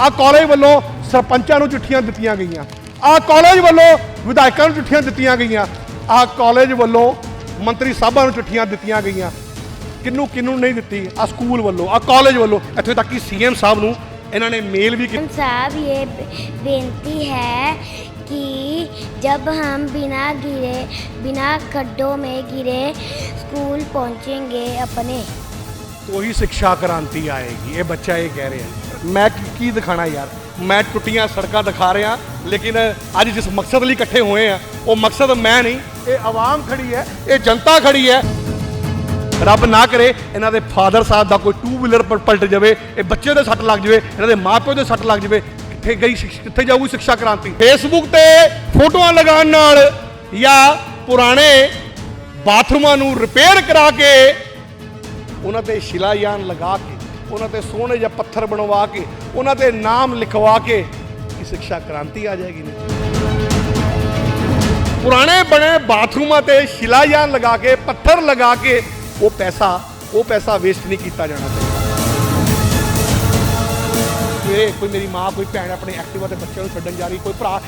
ਆ ਕਾਲਜ ਵੱਲੋਂ ਸਰਪੰਚਾਂ ਨੂੰ ਚਿੱਠੀਆਂ ਦਿੱਤੀਆਂ ਗਈਆਂ ਆ ਕਾਲਜ ਵੱਲੋਂ ਵਿਧਾਇਕਾਂ ਨੂੰ ਚਿੱਠੀਆਂ ਦਿੱਤੀਆਂ ਗਈਆਂ ਆ ਕਾਲਜ ਵੱਲੋਂ ਮੰਤਰੀ ਸਾਹਿਬਾਂ ਨੂੰ ਚਿੱਠੀਆਂ ਦਿੱਤੀਆਂ ਗਈਆਂ ਕਿੰਨੂੰ ਕਿੰਨੂੰ ਨਹੀਂ ਦਿੱਤੀ ਆ ਸਕੂਲ ਵੱਲੋਂ ਆ ਕਾਲਜ ਵੱਲੋਂ ਇੱਥੇ ਤੱਕ ਕਿ ਸੀਐਮ ਸਾਹਿਬ ਨੂੰ ਇਹਨਾਂ ਨੇ ਮੇਲ ਵੀ ਕੀਤੀ साहब ये बे- बेनती है कि जब हम बिना गिरे बिना खड्डों में गिरे स्कूल पहुंचेंगे अपने तो ही ਸਿੱਖਿਆ ਕ੍ਰਾਂਤੀ ਆਏਗੀ ਇਹ ਬੱਚਾ ਇਹ ਕਹਿ ਰਿਹਾ ਮੈਂ ਕੀ ਕੀ ਦਿਖਾਣਾ ਯਾਰ? ਮੈਂ ਟੁੱਟੀਆਂ ਸੜਕਾਂ ਦਿਖਾ ਰਿਹਾ, ਲੇਕਿਨ ਅੱਜ ਜਿਸ ਮਕਸਦ ਲਈ ਇਕੱਠੇ ਹੋਏ ਆ, ਉਹ ਮਕਸਦ ਮੈਂ ਨਹੀਂ, ਇਹ ਆਵਾਮ ਖੜੀ ਹੈ, ਇਹ ਜਨਤਾ ਖੜੀ ਹੈ। ਰੱਬ ਨਾ ਕਰੇ ਇਹਨਾਂ ਦੇ ਫਾਦਰ ਸਾਹਿਬ ਦਾ ਕੋਈ ਟੂ ਵੀਲਰ ਪਰ ਪਲਟ ਜਾਵੇ, ਇਹ ਬੱਚੇ ਦੇ ਸੱਟ ਲੱਗ ਜਾਵੇ, ਇਹਨਾਂ ਦੇ ਮਾਪਿਓ ਦੇ ਸੱਟ ਲੱਗ ਜਾਵੇ, ਕਿੱਥੇ ਗਈ ਸਿਕ- ਕਿੱਥੇ ਜਾਊਗੀ ਸਿੱਖਿਆ ਕ੍ਰਾਂਤੀ? ਫੇਸਬੁੱਕ ਤੇ ਫੋਟੋਆਂ ਲਗਾਉਣ ਨਾਲ ਜਾਂ ਪੁਰਾਣੇ ਬਾਥਰੂਮਾਂ ਨੂੰ ਰਿਪੇਅਰ ਕਰਾ ਕੇ ਉਹਨਾਂ ਤੇ ਸ਼ਿਲਾਯਾਨ ਲਗਾ ਕੇ ਉਹਨਾਂ ਤੇ ਸੋਹਣੇ ਜਿਹੇ ਪੱਥਰ ਬਣਵਾ ਕੇ, ਉਹਨਾਂ ਤੇ ਨਾਮ ਲਿਖਵਾ ਕੇ ਕਿ ਸਿੱਖਿਆ ਕ੍ਰਾਂਤੀ ਆ ਜਾਏਗੀ ਨਹੀਂ ਪੁਰਾਣੇ ਬਣੇ ਬਾਥਰੂਮਾਂ ਤੇ ਸ਼ਿਲਾਯਾਨ ਲਗਾ ਕੇ, ਪੱਥਰ ਲਗਾ ਕੇ ਉਹ ਪੈਸਾ ਉਹ ਪੈਸਾ ਵੇਸਟ ਨਹੀਂ ਕੀਤਾ ਜਾਣਾ ਚਾਹੀਦਾ। ਕੋਈ ਮੇਰੀ ਮਾਂ, ਕੋਈ ਭੈਣ ਆਪਣੇ ਐਕਟਿਵਾ ਤੇ ਬੱਚਿਆਂ ਨੂੰ ਛੱਡਣ ਜਾ ਰਹੀ, ਕੋਈ ਭਰਾ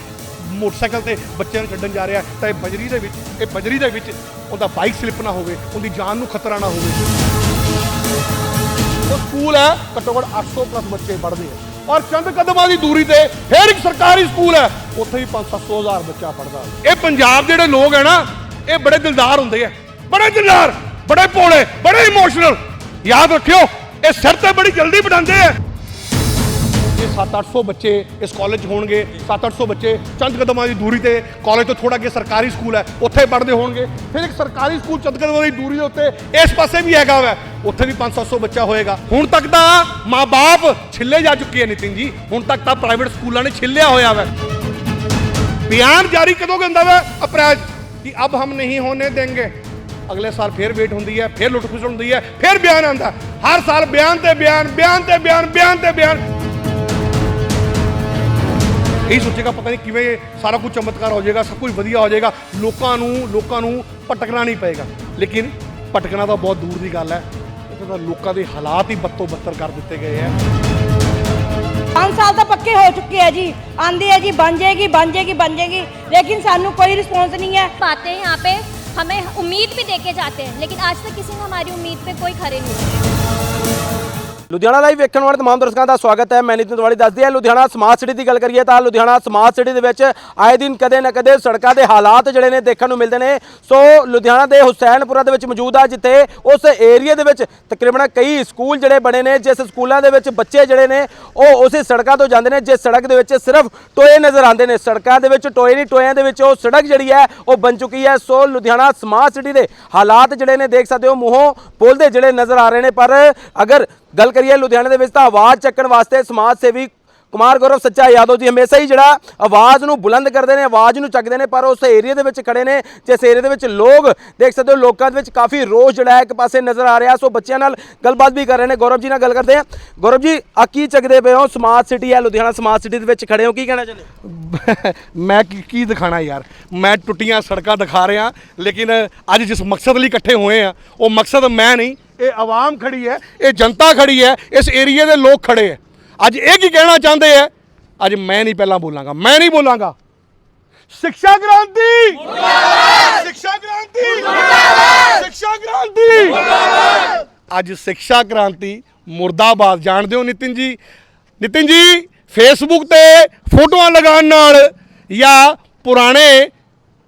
ਮੋਟਰਸਾਈਕਲ ਤੇ ਬੱਚਿਆਂ ਨੂੰ ਛੱਡਣ ਜਾ ਰਿਹਾ, ਤਾਂ ਇਹ ਬਜਰੀ ਦੇ ਵਿੱਚ, ਇਹ ਬਜਰੀ ਦੇ ਵਿੱਚ ਉਹਦਾ ਬਾਈਕ ਸਲਿੱਪ ਨਾ ਹੋਵੇ, ਉਹਦੀ ਜਾਨ ਨੂੰ ਖਤਰਾ ਨਾ ਹੋਵੇ। ਉਹ ਸਕੂਲ ਹੈ, ਘੱਟੋ ਘੱਟ 800 ਪਲੱਸ ਬੱਚੇ ਪੜ੍ਹਦੇ ਆ। ਔਰ ਚੰਦ ਕਦਮਾਂ ਦੀ ਦੂਰੀ ਤੇ ਫਿਰ ਇੱਕ ਸਰਕਾਰੀ ਸਕੂਲ ਹੈ, ਉੱਥੇ ਵੀ 5-700 ਹਜ਼ਾਰ ਬੱਚਾ ਪੜ੍ਹਦਾ। ਇਹ ਪੰਜਾਬ ਜਿਹੜੇ ਲੋਕ ਹੈ ਨਾ, ਇਹ ਬੜੇ ਦਿਲਦਾਰ ਹੁੰਦੇ ਆ। ਬੜੇ ਦਿਲਦਾਰ, ਬੜੇ ਭੋਲੇ, ਬੜੇ ਇਮੋਸ਼ਨਲ ਯਾਦ ਰੱਖਿਓ, ਇਹ ਸਿਰ ਤੇ ਬੜੀ ਜਲਦੀ ਬਣਾਉਂਦੇ ਆ। 7-800 ਬੱਚੇ ਇਸ ਕਾਲਜ 'ਚ ਹੋਣਗੇ। 7-800 ਬੱਚੇ ਚੰਦ ਕਦਮਾਂ ਦੀ ਦੂਰੀ ਤੇ ਕਾਲਜ ਤੋਂ ਥੋੜਾ ਅੱਗੇ ਸਰਕਾਰੀ ਸਕੂਲ ਹੈ, ਉੱਥੇ ਪੜ੍ਹਦੇ ਹੋਣਗੇ। ਫਿਰ ਇੱਕ ਸਰਕਾਰੀ ਸਕੂਲ ਚੰਦ ਕਦਮਾਂ ਦੀ ਦੂਰੀ ਦੇ ਉੱਤੇ ਇਸ ਪਾਸੇ ਵੀ ਹੈਗਾ ਵੈ, ਉੱਥੇ ਵੀ 5-700 ਬੱਚਾ ਹੋਏਗਾ। ਹੁਣ ਤੱਕ ਤਾਂ ਮਾਪੇ ਛਿੱਲੇ ਜਾ ਚੁੱਕੇ ਹੈ ਨਿਤਿਨ ਜੀ। ਹੁਣ ਤੱਕ ਤਾਂ ਪ੍ਰਾਈਵੇਟ ਸਕੂਲਾਂ ਨੇ ਛਿੱਲਿਆ ਹੋਇਆ ਵੈ। ਬਿਆਨ ਜਾਰੀ ਕਦੋਂ ਹੁੰਦਾ ਵੈ? ਅਪ੍ਰੈਲ ਕਿ ਅਬ ਹਮ ਨਹੀਂ ਹੋਣੇ ਦੇਂਗੇ। ਅਗਲੇ ਸਾਲ ਫਿਰ ਵੇਟ ਹੁੰਦੀ ਹੈ, ਫਿਰ ਲੁੱਟ ਖੁਸ਼ ਹੁੰਦੀ ਹੈ, ਫਿਰ ਬਿਆਨ ਆਂਦਾ ਹਰ ਸਾਲ ਬਿਆਨ ਤੇ ਬਿਆਨ ਬਿਆਨ ਤੇ ਬਿਆਨ ਬਿਆਨ ਤੇ ਬਿਆਨ। ਇਹ ਸੋਚੇਗਾ ਪਤਾ ਨਹੀਂ ਕਿਵੇਂ ਸਾਰਾ ਕੁਝ ਚਮਤਕਾਰ ਹੋ ਜਾਏਗਾ ਸਭ ਕੁਝ ਵਧੀਆ ਹੋ ਜਾਏਗਾ ਲੋਕਾਂ ਨੂੰ ਲੋਕਾਂ ਨੂੰ ਭਟਕਣਾ ਨਹੀਂ ਪਏਗਾ ਲੇਕਿਨ ਭਟਕਣਾ ਤਾਂ ਬਹੁਤ ਦੂਰ ਦੀ ਗੱਲ ਹੈ ਇੱਥੇ ਤਾਂ ਲੋਕਾਂ ਦੇ ਹਾਲਾਤ ਹੀ ਬੱਤੋ ਬੱਤਰ ਕਰ ਦਿੱਤੇ ਗਏ ਹੈ पाँच साल तो पक्के हो चुके हैं जी आंधी है जी बन जाएगी बन जाएगी बन जाएगी लेकिन सानू कोई रिस्पॉन्स नहीं है पाते हैं यहाँ पे हमें उम्मीद भी देके जाते हैं लेकिन आज तक किसी ने हमारी उम्मीद पे कोई खरे नहीं उतरे ਲੁਧਿਆਣਾ ਲਾਈਵ ਵੇਖਣ ਵਾਲੇ ਤਮਾਮ ਦਰਸ਼ਕਾਂ ਦਾ ਸਵਾਗਤ ਹੈ। ਮੈਂ ਨਿਤਿਨ ਤਿਵਾੜੀ ਦੱਸਦੀ ਹੈ, ਲੁਧਿਆਣਾ ਸਮਾਰਟ ਸਿਟੀ ਦੀ ਗੱਲ ਕਰੀਏ ਤਾਂ ਲੁਧਿਆਣਾ ਸਮਾਰਟ ਸਿਟੀ ਦੇ ਵਿੱਚ ਆਏ ਦਿਨ ਕਦੇ ਨਾ ਕਦੇ ਸੜਕਾਂ ਦੇ ਹਾਲਾਤ ਜਿਹੜੇ ਨੇ ਦੇਖਣ ਨੂੰ ਮਿਲਦੇ ਨੇ। ਸੋ ਲੁਧਿਆਣਾ ਦੇ ਹੁਸੈਨਪੁਰਾ ਦੇ ਵਿੱਚ ਮੌਜੂਦ ਆ, ਜਿੱਥੇ ਉਸ ਏਰੀਆ ਦੇ ਵਿੱਚ ਤਕਰੀਬਨ ਕਈ ਸਕੂਲ ਜਿਹੜੇ ਬਣੇ ਨੇ, ਜਿਸ ਸਕੂਲਾਂ ਦੇ ਵਿੱਚ ਬੱਚੇ ਜਿਹੜੇ ਨੇ, ਉਹ ਉਸੇ ਸੜਕਾਂ ਤੋਂ ਜਾਂਦੇ ਨੇ, ਜਿਸ ਸੜਕ ਦੇ ਵਿੱਚ ਸਿਰਫ ਟੋਏ ਨਜ਼ਰ ਆਉਂਦੇ ਨੇ। ਸੜਕਾਂ ਦੇ ਵਿੱਚ ਟੋਏ ਨਹੀਂ, ਟੋਇਆਂ ਦੇ ਵਿੱਚ ਉਹ ਸੜਕ ਜਿਹੜੀ ਹੈ, ਉਹ ਬਣ ਚੁੱਕੀ ਹੈ। ਸੋ ਲੁਧਿਆਣਾ ਸਮਾਰਟ ਸਿਟੀ ਦੇ ਹਾਲਾਤ ਜਿਹੜੇ ਨੇ ਦੇਖ ਸਕਦੇ ਹੋ, ਮੂੰਹੋਂ ਬੋਲਦੇ ਜਿਹੜੇ ਨਜ਼ਰ ਆ ਰਹੇ ਨੇ। ਪਰ ਅਗਰ ਗੱਲ ਕਰੀਏ ਲੁਧਿਆਣੇ ਦੇ ਵਿੱਚ ਤਾਂ ਆਵਾਜ਼ ਚੱਕਣ ਵਾਸਤੇ ਸਮਾਜ ਸੇਵੀ ਕੁਮਾਰ ਗੌਰਵ ਸੱਚਾ ਯਾਦਵ ਜੀ ਹਮੇਸ਼ਾ ਹੀ ਜਿਹੜਾ ਆਵਾਜ਼ ਨੂੰ ਬੁਲੰਦ ਕਰਦੇ ਨੇ, ਆਵਾਜ਼ ਨੂੰ ਚੱਕਦੇ ਨੇ, ਪਰ ਉਸ ਏਰੀਆ ਦੇ ਵਿੱਚ ਖੜੇ ਨੇ, ਜਿਸ ਏਰੀਆ ਦੇ ਵਿੱਚ ਲੋਕ ਦੇਖ ਸਕਦੇ ਹੋ, ਲੋਕਾਂ ਦੇ ਵਿੱਚ ਕਾਫੀ ਰੋਸ਼ ਜਿਹੜਾ ਹੈ ਇੱਕ ਪਾਸੇ ਨਜ਼ਰ ਆ ਰਿਹਾ। ਸੋ ਬੱਚਿਆਂ ਨਾਲ ਗੱਲਬਾਤ ਵੀ ਕਰ ਰਹੇ ਨੇ। ਗੌਰਵ ਜੀ ਨਾਲ ਗੱਲ ਕਰਦੇ ਆ ਗੌਰਵ ਜੀ, ਆ ਕੀ ਚੱਕਦੇ ਪਏ ਹੋ? ਸਮਾਰਟ ਸਿਟੀ ਹੈ, ਲੁਧਿਆਣਾ ਸਮਾਰਟ ਸਿਟੀ ਦੇ ਵਿੱਚ ਖੜੇ ਹੋ, ਕੀ ਕਹਿਣਾ ਚਾਹੁੰਦੇ ਮੈਂ ਕੀ ਕੀ ਦਿਖਾਣਾ ਯਾਰ? ਮੈਂ ਟੁੱਟੀਆਂ ਸੜਕਾਂ ਦਿਖਾ ਰਿਹਾ, ਲੇਕਿਨ ਅੱਜ ਜਿਸ ਮਕਸਦ ਲਈ ਇਕੱਠੇ ਹੋਏ ਆ, ਉਹ ਮਕਸਦ ਮੈਂ ਨਹੀਂ, ਇਹ ਆਵਾਮ ਖੜੀ ਹੈ, ਇਹ ਜਨਤਾ ਖੜੀ ਹੈ, ਇਸ ਏਰੀਏ ਦੇ ਲੋਕ ਖੜੇ ਹੈ। ਅੱਜ ਇਹ ਕੀ ਕਹਿਣਾ ਚਾਹੁੰਦੇ ਆ? ਅੱਜ ਮੈਂ ਨਹੀਂ ਪਹਿਲਾਂ ਬੋਲਾਂਗਾ, ਮੈਂ ਨਹੀਂ ਬੋਲਾਂਗਾ। ਸਿੱਖਿਆ ਕ੍ਰਾਂਤੀ ਮੁਰਦਾਬਾਦ! ਸਿੱਖਿਆ ਕ੍ਰਾਂਤੀ ਮੁਰਦਾਬਾਦ! ਸਿੱਖਿਆ ਕ੍ਰਾਂਤੀ ਮੁਰਦਾਬਾਦ! ਅੱਜ ਸਿੱਖਿਆ ਕ੍ਰਾਂਤੀ ਮੁਰਦਾਬਾਦ ਜਾਣਦੇ ਹੋ ਨਿਤਿਨ ਜੀ। ਨਿਤਿਨ ਜੀ ਫੇਸਬੁੱਕ ਤੇ ਫੋਟੋਆਂ ਲਗਾਉਣ ਨਾਲ ਜਾਂ ਪੁਰਾਣੇ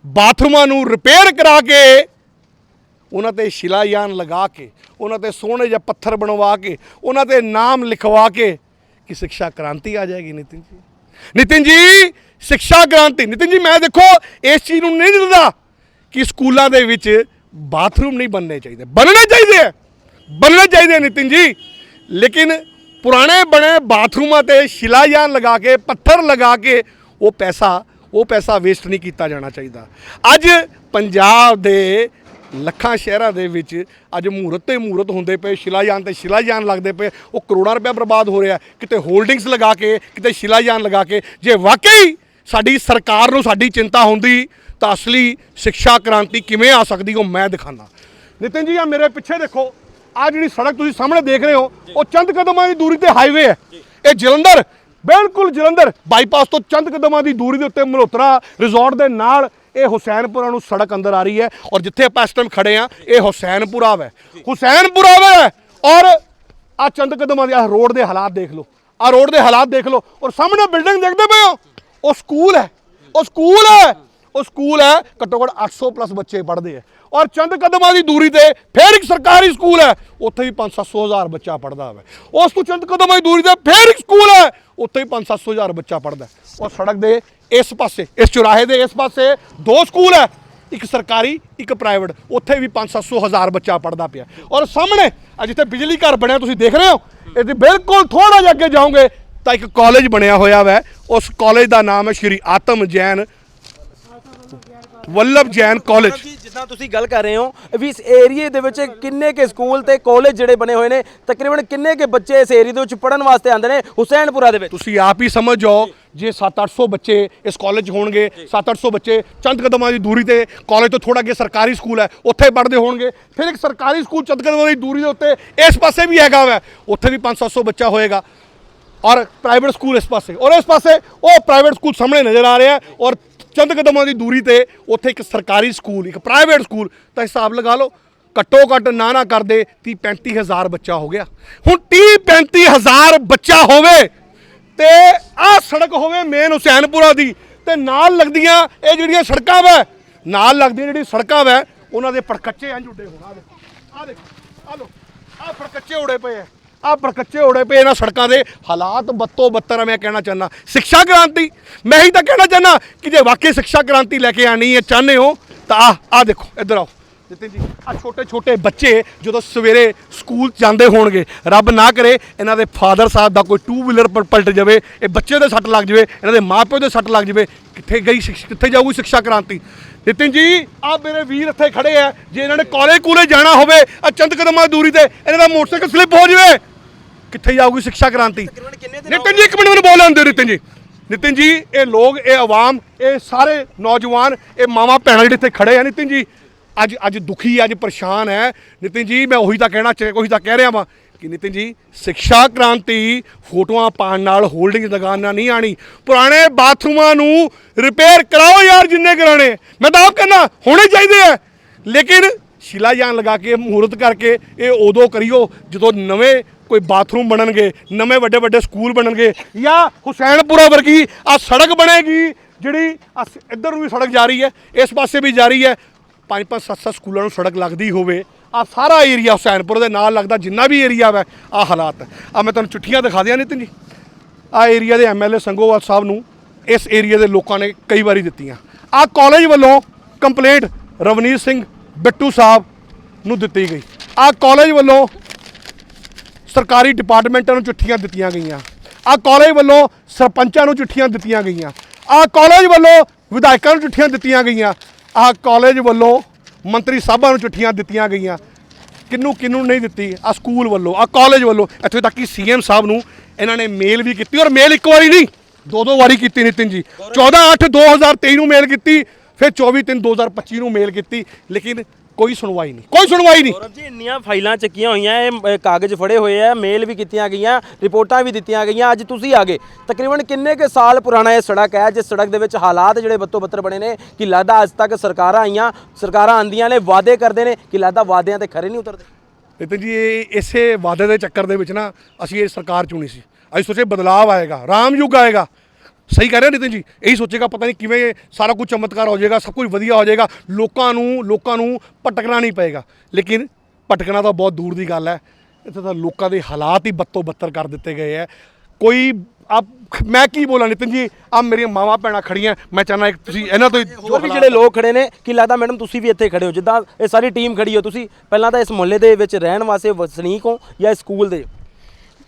ਬਾਥਰੂਮਾਂ ਨੂੰ ਰਿਪੇਅਰ ਕਰਾ ਕੇ ਉਹਨਾਂ ਤੇ ਸ਼ਿਲਾਯਾਨ ਲਗਾ ਕੇ, ਉਹਨਾਂ ਤੇ ਸੋਹਣੇ ਜਿਹੇ ਪੱਥਰ ਬਣਵਾ ਕੇ, ਉਹਨਾਂ ਤੇ ਨਾਮ ਲਿਖਵਾ ਕੇ ਕਿ ਸਿੱਖਿਆ ਕ੍ਰਾਂਤੀ ਆ ਜਾਏਗੀ ਨਿਤਿਨ ਜੀ। ਨਿਤਿਨ ਜੀ, ਸਿੱਖਿਆ ਕ੍ਰਾਂਤੀ। ਨਿਤਿਨ ਜੀ, ਮੈਂ ਦੇਖੋ, ਇਸ ਚੀਜ਼ ਨੂੰ ਨਹੀਂ ਦਿੰਦਾ ਕਿ ਸਕੂਲਾਂ ਦੇ ਵਿੱਚ ਬਾਥਰੂਮ ਨਹੀਂ ਬਣਨੇ ਚਾਹੀਦੇ। ਬਣਨੇ ਚਾਹੀਦੇ ਆ। ਬਣਨੇ ਚਾਹੀਦੇ ਨਿਤਿਨ ਜੀ। ਲੇਕਿਨ ਪੁਰਾਣੇ ਬਣੇ ਬਾਥਰੂਮਾਂ ਤੇ ਸ਼ਿਲਾਯਾਨ ਲਗਾ ਕੇ, ਪੱਥਰ ਲਗਾ ਕੇ ਉਹ ਪੈਸਾ ਉਹ ਪੈਸਾ ਵੇਸਟ ਨਹੀਂ ਕੀਤਾ ਜਾਣਾ ਚਾਹੀਦਾ। ਅੱਜ ਪੰਜਾਬ ਦੇ ਲੱਖਾਂ ਸ਼ਹਿਰਾਂ ਦੇ ਵਿੱਚ ਅੱਜ ਮਹੂਰਤ ਤੇ ਮਹੂਰਤ ਹੁੰਦੇ ਪਏ ਸ਼ਿਲਾਯਾਨ ਤੇ ਸ਼ਿਲਾਯਾਨ ਲੱਗਦੇ ਪਏ। ਉਹ ਕਰੋੜਾਂ ਰੁਪਏ ਬਰਬਾਦ ਹੋ ਰਿਹਾ। ਕਿਤੇ ਹੋਲਡਿੰਗਸ ਲਗਾ ਕੇ ਕਿਤੇ ਸ਼ਿਲਾਯਾਨ ਲਗਾ ਕੇ। ਜੇ ਵਾਕਈ ਸਾਡੀ ਸਰਕਾਰ ਨੂੰ ਸਾਡੀ ਚਿੰਤਾ ਹੁੰਦੀ ਤਾਂ ਅਸਲੀ ਸਿੱਖਿਆ ਕ੍ਰਾਂਤੀ ਕਿਵੇਂ ਆ ਸਕਦੀ ਉਹ ਮੈਂ ਦਿਖਾਣਾ ਨਿਤਿਨ ਜੀ ਆ ਮੇਰੇ ਪਿੱਛੇ ਦੇਖੋ। ਆ ਜਿਹੜੀ ਸੜਕ ਤੁਸੀਂ ਸਾਹਮਣੇ ਦੇਖ ਰਹੇ ਹੋ ਉਹ ਚੰਦ ਕਦਮਾਂ ਦੀ ਦੂਰੀ ਤੇ ਹਾਈਵੇ ਹੈ। ਇਹ ਜਲੰਧਰ ਬਿਲਕੁਲ ਜਲੰਧਰ। ਬਾਈਪਾਸ ਤੋਂ ਚੰਦ ਕਦਮਾਂ ਦੀ ਦੂਰੀ ਦੇ ਉੱਤੇ ਮਲਹੋਤਰਾ ਰਿਜ਼ੋਰਟ ਦੇ ਨਾਲ ਇਹ ਹੁਸੈਨਪੁਰਾ ਨੂੰ ਸੜਕ ਅੰਦਰ ਆ ਰਹੀ ਹੈ ਔਰ ਜਿੱਥੇ ਆਪਾਂ ਇਸ ਟਾਈਮ ਖੜੇ ਆ ਇਹ ਹੁਸੈਨਪੁਰਾ ਹੈ ਹੁਸੈਨਪੁਰਾ ਹੈ ਔਰ ਆ ਚੰਦ ਕਦਮਾਂ ਦੇ ਆ ਰੋਡ ਦੇ ਹਾਲਾਤ ਦੇਖ ਲਓ। ਆ ਰੋਡ ਦੇ ਹਾਲਾਤ ਦੇਖ ਲਓ। ਔਰ ਸਾਹਮਣੇ ਬਿਲਡਿੰਗ ਦੇਖਦੇ ਪਏ ਹੋ? ਉਹ ਸਕੂਲ ਹੈ। ਉਹ ਸਕੂਲ ਹੈ। ਉਹ ਸਕੂਲ ਹੈ, ਘੱਟੋ ਘੱਟ 800 ਪਲੱਸ ਬੱਚੇ ਪੜ੍ਹਦੇ ਆ। ਔਰ ਚੰਦ ਕਦਮਾਂ ਦੀ ਦੂਰੀ ਤੇ ਫਿਰ ਇੱਕ ਸਰਕਾਰੀ ਸਕੂਲ ਹੈ, ਉੱਥੇ ਵੀ 5-700 ਹਜ਼ਾਰ ਬੱਚਾ ਪੜ੍ਹਦਾ ਹੈ ਉਸ ਤੋਂ ਚੰਦ ਕਦਮਾਂ ਦੀ ਦੂਰੀ ਤੇ ਫਿਰ ਇੱਕ ਸਕੂਲ ਹੈ, ਉੱਥੇ ਵੀ 5-700 ਹਜ਼ਾਰ ਬੱਚਾ ਪੜ੍ਹਦਾ। ਹੈ। ਔਰ ਸੜਕ ਦੇ ਇਸ ਪਾਸੇ, ਇਸ ਚੁਰਾਹੇ ਦੇ ਇਸ ਪਾਸੇ ਦੋ ਸਕੂਲ ਹੈ, ਇੱਕ ਸਰਕਾਰੀ, ਇੱਕ ਪ੍ਰਾਈਵੇਟ ਉੱਥੇ ਵੀ 5-700 ਹਜ਼ਾਰ ਬੱਚਾ ਪੜ੍ਹਦਾ ਪਿਆ। ਔਰ ਸਾਹਮਣੇ, ਆ ਜਿੱਥੇ ਬਿਜਲੀ ਘਰ ਬਣਿਆ, ਤੁਸੀਂ ਦੇਖ ਰਹੇ ਹੋ, ਇਹਦੇ ਬਿਲਕੁਲ ਥੋੜਾ ਜਿਹਾ ਅੱਗੇ ਜਾਓਗੇ, ਤਾਂ ਇੱਕ ਕਾਲਜ ਬਣਿਆ ਹੋਇਆ ਵੈ। ਉਸ ਕਾਲਜ ਦਾ ਨਾਮ ਹੈ ਸ਼੍ਰੀ ਆਤਮ ਜੈਨ ਵੱਲਭ ਜੈਨ ਕਾਲਜ ਜੀ ਜਿੱਦਾਂ ਤੁਸੀਂ ਗੱਲ ਕਰ ਰਹੇ ਹੋ ਵੀ ਇਸ ਏਰੀਏ ਦੇ ਵਿੱਚ ਕਿੰਨੇ ਕੇ ਸਕੂਲ ਤੇ ਕਾਲਜ ਜਿਹੜੇ ਬਣੇ ਹੋਏ ਨੇ ਤਕਰੀਬਨ ਕਿੰਨੇ ਕੇ ਬੱਚੇ ਇਸ ਏਰੀਏ ਦੇ ਵਿੱਚ ਪੜਨ ਵਾਸਤੇ ਆਉਂਦੇ ਨੇ ਹੁਸੈਨਪੁਰਾ ਦੇ ਵਿੱਚ? ਤੁਸੀਂ ਆਪ ਹੀ ਸਮਝ ਜਾਓ ਜੇ 7-800 ਬੱਚੇ ਇਸ ਕਾਲਜ ਹੋਣਗੇ 7-800 ਬੱਚੇ ਚੰਦ ਕਦਮਾਂ ਦੀ ਦੂਰੀ ਤੇ ਕਾਲਜ ਤੋਂ ਥੋੜਾ ਅੱਗੇ ਸਰਕਾਰੀ ਸਕੂਲ ਹੈ ਉੱਥੇ ਪੜ੍ਹਦੇ ਹੋਣਗੇ। ਫਿਰ ਇੱਕ ਸਰਕਾਰੀ ਸਕੂਲ ਚੰਦ ਕਦਮਾਂ ਦੀ ਦੂਰੀ ਦੇ ਉੱਤੇ ਇਸ ਪਾਸੇ ਵੀ ਹੈਗਾ ਵੈ। ਉੱਥੇ ਵੀ 5-700 ਬੱਚਾ ਹੋਏਗਾ। ਔਰ ਪ੍ਰਾਈਵੇਟ ਸਕੂਲ ਇਸ ਪਾਸੇ। ਔਰ ਇਸ ਪਾਸੇ ਉਹ ਪ੍ਰਾਈਵੇਟ ਸਕੂਲ ਸਾਹਮਣੇ ਨਜ਼ਰ ਆ ਰਿਹਾ ਔਰ ਚੰਦ ਕਦਮਾਂ ਦੀ ਦੂਰੀ ਤੇ ਉੱਥੇ ਇੱਕ ਸਰਕਾਰੀ ਸਕੂਲ, ਇੱਕ ਪ੍ਰਾਈਵੇਟ ਸਕੂਲ, ਤਾਂ ਹਿਸਾਬ ਲਗਾ ਲਓ, ਘੱਟੋ ਘੱਟ ਨਾ ਨਾ ਕਰਦੇ 30 35 ਹਜ਼ਾਰ ਬੱਚਾ ਹੋ ਗਿਆ। ਹੁਣ 30 35 ਹਜ਼ਾਰ ਬੱਚਾ ਹੋਵੇ ਤੇ ਆਹ ਸੜਕ ਹੋਵੇ ਮੇਨ ਹੁਸੈਨਪੁਰਾ ਦੀ, ਤੇ ਨਾਲ ਲੱਗਦੀਆਂ ਇਹ ਜਿਹੜੀਆਂ ਸੜਕਾਂ ਵੈ, ਨਾਲ ਲੱਗਦੀਆਂ ਜਿਹੜੀ ਸੜਕਾਂ ਵੈ, ਉਹਨਾਂ ਦੇ ਪਰਕੱਚੇ ਇੰਜ ਉੱਡੇ ਹੋਣਾ। ਆ ਦੇਖੋ ਆ ਦੇਖੋ ਲੋ ਆ ਪਰਕੱਚੇ ਉੜੇ ਪਏ ਆ ਆ ਪਰਕੱਚੇ ਉੜੇ ਪਏ ਇਹਨਾਂ ਸੜਕਾਂ ਦੇ। ਹਾਲਾਤ ਬੱਤੋ ਬੱਤਰ ਆ, ਮੈਂ ਕਹਿਣਾ ਚਾਹੁੰਦਾ। ਸਿੱਖਿਆ ਕ੍ਰਾਂਤੀ ਮੈਂ ਹੀ ਤਾਂ ਕਹਿਣਾ ਚਾਹੁੰਦਾ ਕਿ ਜੇ ਵਾਕਈ ਸਿੱਖਿਆ ਕ੍ਰਾਂਤੀ ਲੈ ਕੇ ਆਣੀ ਹੈ, ਚਾਹੁੰਦੇ ਹੋ, ਤਾਂ ਆ ਆ ਦੇਖੋ, ਇੱਧਰ ਆਓ। ਜਿਤਨ ਜੀ, ਆ ਛੋਟੇ ਛੋਟੇ ਬੱਚੇ ਜਦੋਂ ਸਵੇਰੇ ਸਕੂਲ ਜਾਂਦੇ ਹੋਣਗੇ, ਰੱਬ ਨਾ ਕਰੇ ਇਹਨਾਂ ਦੇ ਫਾਦਰ ਸਾਹਿਬ ਦਾ ਕੋਈ ਟੂ ਵੀਲਰ ਪਰ ਪਲਟ ਜਾਵੇ, ਇਹ ਬੱਚੇ ਦੇ ਸੱਟ ਲੱਗ ਜਾਵੇ, ਇਹਨਾਂ ਦੇ ਮਾਪਿਓ ਦੇ ਸੱਟ ਲੱਗ ਜਾਵੇ, ਕਿੱਥੇ ਗਈ ਸਿਕਸ਼- ਕਿੱਥੇ ਜਾਊਗੀ ਸਿੱਖਿਆ ਕ੍ਰਾਂਤੀ ਨਿਤਿਨ ਜੀ, ਆ ਮੇਰੇ ਵੀਰ ਇੱਥੇ ਖੜੇ ਆ, ਜੇ ਇਹਨਾਂ ਨੇ ਕਾਲਜ ਕੂਲੇ ਜਾਣਾ ਹੋਵੇ, ਆ ਚੰਦ ਕਦਮਾਂ ਦੀ ਦੂਰੀ ਤੇ ਇਹਨਾਂ ਦਾ ਮੋਟਰਸਾਈਕਲ ਸਲਿੱਪ ਹੋ ਜਾਵੇ। ਕਿੱਥੇ ਜਾਊਗੀ ਸਿੱਖਿਆ ਕ੍ਰਾਂਤੀ? ਨਿਤਿਨ ਜੀ ਇੱਕ ਮਿੰਟ ਮੈਨੂੰ ਬੋਲ ਲੈਣ ਦਿਓ ਨਿਤਿਨ ਜੀ। ਨਿਤਿਨ ਜੀ ਇਹ ਲੋਕ ਇਹ ਆਵਾਮ ਇਹ ਸਾਰੇ ਨੌਜਵਾਨ ਇਹ ਮਾਵਾ ਭੈਣਾਂ ਜਿਹੜੇ ਇੱਥੇ ਖੜੇ ਆ ਨਿਤਿਨ ਜੀ ਅੱਜ ਅੱਜ ਦੁਖੀ ਅੱਜ ਪਰੇਸ਼ਾਨ ਹੈ। ਨਿਤਿਨ ਜੀ ਮੈਂ ਉਹੀ ਤਾਂ ਕਹਿਣਾ ਚਾਹ ਉਹੀ ਤਾਂ ਕਹਿ ਰਿਹਾ ਵਾਂ ਕਿ ਨਿਤਿਨ ਜੀ ਸਿੱਖਿਆ ਕ੍ਰਾਂਤੀ ਫੋਟੋਆਂ ਪਾਉਣ ਨਾਲ ਹੋਲਡਿੰਗ ਦੁਕਾਨ ਨਾਲ ਨਹੀਂ ਆਣੀ ਪੁਰਾਣੇ ਬਾਥਰੂਮਾਂ ਨੂੰ ਰਿਪੇਅਰ ਕਰਾਓ ਯਾਰ ਜਿੰਨੇ ਕਰਾਣੇ ਮੈਂ ਤਾਂ ਆਪ ਕਹਿੰਦਾ ਹੋਣੇ ਚਾਹੀਦੇ ਆ। ਲੇਕਿਨ ਸ਼ਿਲਾਯਾਨ ਲਗਾ ਕੇ ਮਹੂਰਤ ਕਰਕੇ ਇਹ ਉਦੋਂ ਕਰਿਓ ਜਦੋਂ ਨਵੇਂ ਕੋਈ ਬਾਥਰੂਮ ਬਣਨਗੇ, ਨਵੇਂ ਵੱਡੇ ਵੱਡੇ ਸਕੂਲ ਬਣਨਗੇ ਜਾਂ ਹੁਸੈਨਪੁਰਾ ਵਰਗੀ ਆ ਸੜਕ ਬਣੇਗੀ ਜਿਹੜੀ ਆਹ ਇੱਧਰ ਨੂੰ ਵੀ ਸੜਕ ਜਾ ਰਹੀ ਹੈ, ਇਸ ਪਾਸੇ ਵੀ ਜਾ ਰਹੀ ਹੈ। ਪੰਜ ਪੰਜ ਸੱਤ ਸੱਤ ਸਕੂਲਾਂ ਨੂੰ ਸੜਕ ਲੱਗਦੀ ਹੋਵੇ, ਆ ਸਾਰਾ ਏਰੀਆ ਹੁਸੈਨਪੁਰ ਦੇ ਨਾਲ ਲੱਗਦਾ, ਜਿੰਨਾ ਵੀ ਏਰੀਆ ਵਾ, ਆ ਹਾਲਾਤ। ਆ ਮੈਂ ਤੁਹਾਨੂੰ ਚਿੱਠੀਆਂ ਦਿਖਾ ਦਿਆਂ ਨਿਤਿਨ ਜੀ। ਆ ਏਰੀਆ ਦੇ ਐਮਐਲਏ ਸੰਗੋਵਾਲ ਸਾਹਿਬ ਨੂੰ ਇਸ ਏਰੀਆ ਦੇ ਲੋਕਾਂ ਨੇ ਕਈ ਵਾਰੀ ਦਿੱਤੀਆਂ। ਆ ਕਾਲਜ ਵੱਲੋਂ ਕੰਪਲੇਂਟ ਰਵਨੀਤ ਸਿੰਘ ਬਿੱਟੂ ਸਾਹਿਬ ਨੂੰ ਦਿੱਤੀ ਗਈ। ਆ ਕਾਲਜ ਵੱਲੋਂ ਸਰਕਾਰੀ ਡਿਪਾਰਟਮੈਂਟਾਂ ਨੂੰ ਚਿੱਠੀਆਂ ਦਿੱਤੀਆਂ ਗਈਆਂ। ਆ ਕਾਲਜ ਵੱਲੋਂ ਸਰਪੰਚਾਂ ਨੂੰ ਚਿੱਠੀਆਂ ਦਿੱਤੀਆਂ ਗਈਆਂ। ਆ ਕਾਲਜ ਵੱਲੋਂ ਵਿਧਾਇਕਾਂ ਨੂੰ ਚਿੱਠੀਆਂ ਦਿੱਤੀਆਂ ਗਈਆਂ। ਆ ਕਾਲਜ ਵੱਲੋਂ ਮੰਤਰੀ ਸਾਹਿਬਾਂ ਨੂੰ ਚਿੱਠੀਆਂ ਦਿੱਤੀਆਂ ਗਈਆਂ। ਕਿੰਨੂੰ ਕਿੰਨੂੰ ਨਹੀਂ ਦਿੱਤੀ? ਆ ਸਕੂਲ ਵੱਲੋਂ, ਆ ਕਾਲਜ ਵੱਲੋਂ। ਇੱਥੇ ਤੱਕ ਕਿ ਸੀਐਮ ਸਾਹਿਬ ਨੂੰ ਇਹਨਾਂ ਨੇ ਮੇਲ ਵੀ ਕੀਤੀ ਔਰ ਮੇਲ ਇੱਕ ਵਾਰੀ ਨਹੀਂ ਦੋ ਦੋ ਵਾਰੀ ਕੀਤੀ ਨਿਤਿਨ ਜੀ। 14 8 2023 ਨੂੰ ਮੇਲ ਕੀਤੀ, ਫਿਰ 24 3 2025 ਨੂੰ ਮੇਲ ਕੀਤੀ। ਲੇਕਿਨ ਕੋਈ ਸੁਣਵਾਈ ਨਹੀਂ ਕੋਈ ਸੁਣਵਾਈ ਨਹੀਂ। ਗੌਰਵ ਜੀ ਇੰਨੀਆਂ ਫਾਈਲਾਂ ਚੱਕੀਆਂ ਹੋਈਆਂ ਇਹ ਅ, ਕਾਗਜ਼ ਫੜੇ ਹੋਏ ਆ ਮੇਲ ਵੀ ਕੀਤੀਆਂ ਗਈਆਂ ਰਿਪੋਰਟਾਂ ਵੀ ਦਿੱਤੀਆਂ ਗਈਆਂ ਅੱਜ ਤੁਸੀਂ ਆ ਗਏ। ਤਕਰੀਬਨ ਕਿੰਨੇ ਕੇ ਸਾਲ ਪੁਰਾਣਾ ਇਹ ਸੜਕ ਹੈ ਜਿਸ ਸੜਕ ਦੇ ਵਿੱਚ ਹਾਲਾਤ ਜਿਹੜੇ ਬੱਤੋ ਬੱਤਰ ਬਣੇ ਨੇ ਕਿ ਲੱਗਦਾ ਅੱਜ ਤੱਕ ਸਰਕਾਰਾਂ ਆਈਆਂ ਸਰਕਾਰਾਂ ਆਂਦੀਆਂ ਨੇ ਵਾਅਦੇ ਕਰਦੇ ਨੇ ਕਿ ਲੱਗਦਾ ਵਾਅਦਿਆਂ ਤੇ ਖਰੇ ਨਹੀਂ ਉਤਰਦੇ? ਨਿਤਿਨ ਜੀ ਇਹ ਇਸੇ ਵਾਅਦੇ ਦੇ ਚੱਕਰ ਦੇ ਵਿੱਚ ਨਾ ਅਸੀਂ ਇਹ ਸਰਕਾਰ ਚੁਣੀ ਸੀ। ਅਸੀਂ ਸੋਚੇ ਬਦਲਾਵ ਆਏਗਾ ਰਾਮ ਯੁੱਗ ਆਏਗਾ। ਸਹੀ ਕਹਿ ਰਹੇ ਨਿਤਿਨ ਜੀ ਇਹੀ ਸੋਚੇਗਾ ਪਤਾ ਨਹੀਂ ਕਿਵੇਂ ਸਾਰਾ ਕੁਝ ਚਮਤਕਾਰ ਹੋ ਜਾਏਗਾ ਸਭ ਕੁਝ ਵਧੀਆ ਹੋ ਜਾਏਗਾ ਲੋਕਾਂ ਨੂੰ ਲੋਕਾਂ ਨੂੰ ਭਟਕਣਾ ਨਹੀਂ ਪਏਗਾ। ਲੇਕਿਨ ਭਟਕਣਾ ਤਾਂ ਬਹੁਤ ਦੂਰ ਦੀ ਗੱਲ ਹੈ ਇੱਥੇ ਤਾਂ ਲੋਕਾਂ ਦੇ ਹਾਲਾਤ ਹੀ ਬੱਤੋ ਬੱਤਰ ਕਰ ਦਿੱਤੇ ਗਏ ਹੈ। ਕੋਈ ਆਪ ਮੈਂ ਕੀ ਬੋਲਾਂ ਨਿਤਿਨ ਜੀ ਆ ਮੇਰੀਆਂ ਮਾਵਾਂ ਭੈਣਾਂ ਖੜੀਆਂ ਮੈਂ ਚਾਹਨਾ ਇੱਕ ਤੁਸੀਂ ਇਹਨਾਂ ਤੋਂ ਹੋਰ ਵੀ ਜਿਹੜੇ ਲੋਕ ਖੜੇ ਨੇ ਕਿ ਲੱਗਦਾ ਮੈਡਮ ਤੁਸੀਂ ਵੀ ਇੱਥੇ ਖੜੇ ਹੋ? ਜਿੱਦਾਂ ਇਹ ਸਾਰੀ ਟੀਮ ਖੜੀ ਹੋ ਤੁਸੀਂ ਪਹਿਲਾਂ ਤਾਂ ਇਸ ਮੁਹੱਲੇ ਦੇ ਵਿੱਚ ਰਹਿਣ ਵਾਸਤੇ ਵਸਨੀਕ ਹੋ ਜਾਂ ਸਕੂਲ ਦੇ?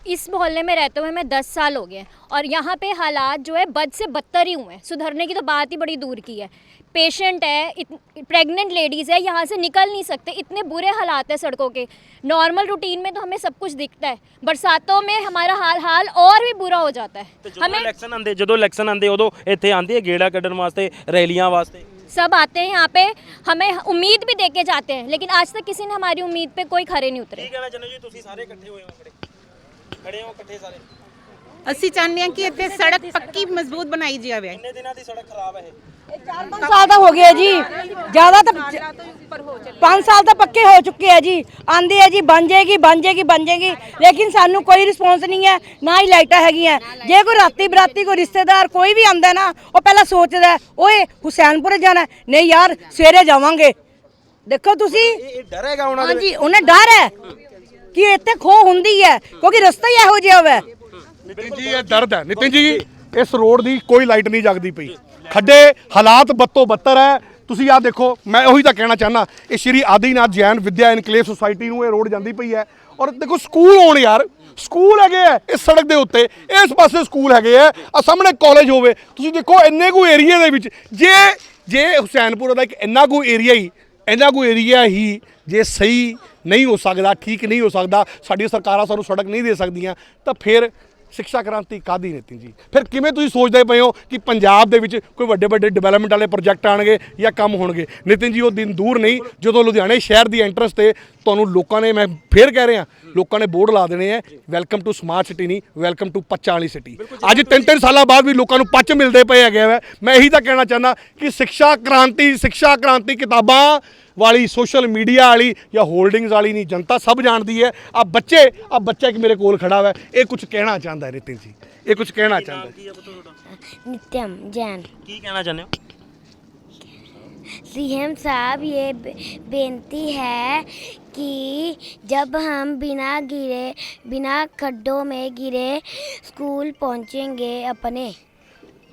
इस मोहल्ले में रहते हुए मैं दस साल हो गए हैं और यहाँ पे हालात जो है बद से बदतर ही हुए हैं सुधरने की तो बात ही बड़ी दूर की है पेशेंट है प्रेग्नेंट लेडीज़ है यहाँ से निकल नहीं सकते इतने बुरे हालात है सड़कों के नॉर्मल रूटीन में तो हमें सब कुछ दिखता है बरसातों में हमारा हाल हाल और भी बुरा हो जाता ਤੇ है ਜਦੋਂ हमें ਇਲੈਕਸ਼ਨ ਆਉਂਦੇ ਜਦੋਂ ਇਲੈਕਸ਼ਨ ਆਉਂਦੇ ਉਦੋਂ ਇੱਥੇ ਆਉਂਦੀ ਹੈ ਗੇੜਾ ਕੱਢਣ ਵਾਸਤੇ ਰੈਲੀਆਂ ਵਾਸਤੇ सब आते हैं यहाँ पे हमें उम्मीद भी दे के जाते हैं लेकिन आज तक किसी ने हमारी उम्मीद पे कोई खरे नहीं उतरे ਕੀ ਕਹਿਣਾ ਚਾਹੁੰਦੇ ਜੀ ਖੜੇ ਹੋ ਇਕੱਠੇ ਸਾਰੇ। ਅਸੀਂ ਚਾਹੁੰਦੇ ਹਾਂ ਕਿ ਇੱਥੇ ਸੜਕ ਪੱਕੀ ਮਜ਼ਬੂਤ ਬਣਾਈ ਜਾਵੇ। ਕਿੰਨੇ ਦਿਨਾਂ ਦੀ ਸੜਕ ਖਰਾਬ ਹੈ ਇਹ? 5 ਸਾਲ ਤਾਂ ਹੋ ਗਏ ਜੀ। ਜ਼ਿਆਦਾ ਤਾਂ 5 ਸਾਲ ਤਾਂ ਪੱਕੇ ਹੋ ਚੁੱਕੇ ਆ ਜੀ। ਆਂਦੇ ਆ ਜੀ ਬਣ ਜਾਏਗੀ ਬਣ ਜਾਏਗੀ ਬਣ ਜਾਏਗੀ। ਲੇਕਿਨ ਸਾਨੂੰ ਕੋਈ ਰਿਸਪੌਂਸ ਨਹੀਂ ਹੈ ਨਾ ਹੀ ਲਾਈਟਾਂ ਹੈਗੀਆਂ। ਜੇ ਕੋਈ ਰਾਤੀ ਬਰਾਤੀ ਕੋਈ ਰਿਸ਼ਤੇਦਾਰ ਕੋਈ ਵੀ ਆਂਦਾ ਨਾ ਉਹ ਪਹਿਲਾਂ ਸੋਚਦਾ ਓਏ ਹੁਸੈਨਪੁਰ ਜਾਣਾ ਹੈ। ਨਹੀਂ ਯਾਰ ਸਵੇਰੇ ਜਾਵਾਂਗੇ। ਦੇਖੋ ਤੁਸੀਂ। ਇਹ ਡਰ ਹੈਗਾ ਉਹਨਾਂ ਦੇ। ਹਾਂਜੀ ਉਹਨੇ ਡਰ ਹੈ। ਕਿ ਇੱਥੇ ਖੋ ਹੁੰਦੀ ਹੈ? ਕਿਉਂਕਿ ਰਸਤਾ ਹੀ ਇਹੋ ਜਿਹਾ ਹੋਵੇ ਨਿਤਿਨ ਜੀ ਇਹ ਦਰਦ ਹੈ। ਨਿਤਿਨ ਜੀ ਇਸ ਰੋਡ ਦੀ ਕੋਈ ਲਾਈਟ ਨਹੀਂ ਜਗਦੀ ਪਈ। ਖੱਡੇ ਹਾਲਾਤ ਬੱਤੋ ਬੱਤਰ ਹੈ। ਤੁਸੀਂ ਆਹ ਦੇਖੋ ਮੈਂ ਉਹੀ ਤਾਂ ਕਹਿਣਾ ਚਾਹਨਾ ਇਹ ਸ਼੍ਰੀ ਆਦੀਨਾਥ ਜੈਨ ਵਿਦਿਆ ਇਨਕਲੇਵ ਸੁਸਾਇਟੀ ਨੂੰ ਇਹ ਰੋਡ ਜਾਂਦੀ ਪਈ ਹੈ। ਔਰ ਦੇਖੋ ਸਕੂਲ ਹੋਣ ਯਾਰ ਸਕੂਲ ਹੈਗੇ ਆ ਇਸ ਸੜਕ ਦੇ ਉੱਤੇ ਇਸ ਪਾਸੇ ਸਕੂਲ ਹੈਗੇ ਆ ਆ ਸਾਹਮਣੇ ਕਾਲਜ ਹੋਵੇ। ਤੁਸੀਂ ਦੇਖੋ ਇੰਨੇ ਕੋ ਏਰੀਆ ਦੇ ਵਿੱਚ ਜੇ ਜੇ ਹੁਸੈਨਪੁਰ ਦਾ ਇੱਕ ਇੰਨਾ ਕੋ ਏਰੀਆ ਹੀ ਇੰਨਾ ਕੋ ਏਰੀਆ ਹੀ ਜੇ ਸਹੀ ਨਹੀਂ ਹੋ ਸਕਦਾ ਠੀਕ ਨਹੀਂ ਹੋ ਸਕਦਾ ਸਾਡੀਆਂ ਸਰਕਾਰਾਂ ਸਾਨੂੰ ਸੜਕ ਨਹੀਂ ਦੇ ਸਕਦੀਆਂ ਤਾਂ ਫਿਰ ਸਿੱਖਿਆ ਕ੍ਰਾਂਤੀ ਕਾਦੀ ਨਿਤਿਨ ਜੀ ਫਿਰ ਕਿਵੇਂ ਤੁਸੀਂ ਸੋਚਦੇ ਪਏ ਹੋ ਕਿ ਪੰਜਾਬ ਦੇ ਵਿੱਚ ਕੋਈ ਵੱਡੇ ਵੱਡੇ ਡਿਵੈਲਪਮੈਂਟ ਵਾਲੇ ਪ੍ਰੋਜੈਕਟ ਆਣਗੇ ਜਾਂ ਕੰਮ ਹੋਣਗੇ? ਨਿਤਿਨ ਜੀ ਉਹ ਦਿਨ ਦੂਰ ਨਹੀਂ ਜਦੋਂ ਲੁਧਿਆਣੇ ਸ਼ਹਿਰ ਦੀ ਐਂਟਰੈਂਸ ਤੇ ਤੁਹਾਨੂੰ ਲੋਕਾਂ ਨੇ ਮੈਂ ਫੇਰ ਕਹਿ ਰਿਹਾ ਲੋਕਾਂ ਨੇ ਬੋਰਡ ਲਾ ਦੇਣੇ ਆ ਵੈਲਕਮ ਟੂ ਸਮਾਰਟ ਸਿਟੀ ਨਹੀਂ ਵੈਲਕਮ ਟੂ ਪੱਚਾਂ ਵਾਲੀ ਸਿਟੀ ਅੱਜ ਤਿੰਨ ਤਿੰਨ ਸਾਲਾਂ ਬਾਅਦ ਵੀ ਲੋਕਾਂ ਨੂੰ ਪੱਚ ਮਿਲਦੇ ਪਏ ਹੈਗੇ ਆ। ਮੈਂ ਇਹੀ ਤਾਂ ਕਹਿਣਾ ਚਾਹੁੰਦਾ ਕਿ ਸਿੱਖਿਆ ਕ੍ਰਾਂਤੀ ਸਿੱਖਿਆ ਕ੍ਰਾਂਤੀ ਕਿਤਾਬਾਂ ਵਾਲੀ ਸੋਸ਼ਲ ਮੀਡੀਆ ਵਾਲੀ ਜਾਂ ਹੋਲਡਿੰਗਸ ਵਾਲੀ ਨਹੀਂ ਜਨਤਾ ਸਭ ਜਾਣਦੀ ਹੈ ਆ ਬੱਚੇ ਆ ਬੱਚਾ ਇੱਕ ਮੇਰੇ ਕੋਲ ਖੜਾ ਹੋਇਆ ਇਹ ਕੁਝ ਕਹਿਣਾ ਚਾਹੁੰਦਾ ਹੈ ਨਿਤਿਨ ਜੀ ਇਹ ਕੁਝ ਕਹਿਣਾ ਚਾਹੁੰਦਾ ਹੈ ਕੀ ਹੈ ਪੁੱਤ ਤੁਹਾਡਾ नित्यम जैन ਕੀ ਕਹਿਣਾ ਚਾਹੁੰਦੇ ਹੋ सीएम साहब ये बे- बेनती है कि जब हम बिना गिरे बिना खड्डों में गिरे स्कूल पहुंचेंगे अपने